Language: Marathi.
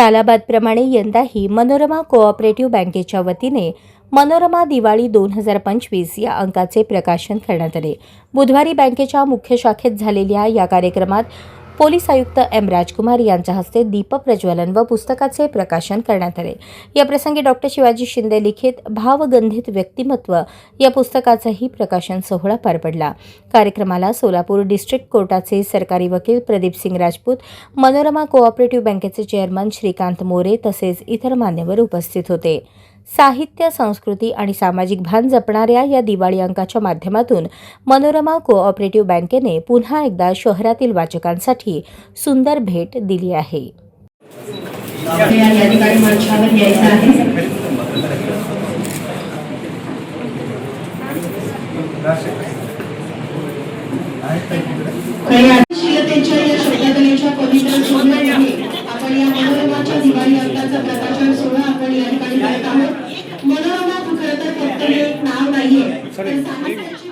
सालाबादप्रमाणे यंदाही मनोरमा कोऑपरेटिव्ह बँकेच्या वतीने मनोरमा दिवाळी दोन हजार पंचवीस या अंकाचे प्रकाशन करण्यात आले. बुधवारी बँकेच्या मुख्य शाखेत झालेल्या या कार्यक्रमात पोलीस आयुक्त एम राजकुमार यांच्या हस्ते दीपप्रज्वलन व पुस्तकाचे प्रकाशन करण्यात आले. या प्रसंगी डॉक्टर शिवाजी शिंदे लिखित भावगंधित व्यक्तिमत्व या पुस्तकाचाही प्रकाशन सोहळा पार पडला. कार्यक्रमाला सोलापूर डिस्ट्रिक्ट कोर्टाचे सरकारी वकील प्रदीप सिंग राजपूत मनोरमा कोऑपरेटिव्ह बँकेचे चेअरमन श्रीकांत मोरे तसेच इतर मान्यवर उपस्थित होते. साहित्य संस्कृती आणि सामाजिक भान जपणाऱ्या या दिवाळी अंकाच्या माध्यमातून मनोरमा कोऑपरेटिव्ह बँकेने पुन्हा एकदा शहरातील वाचकांसाठी सुंदर भेट दिली आहे. आपल्याला आपण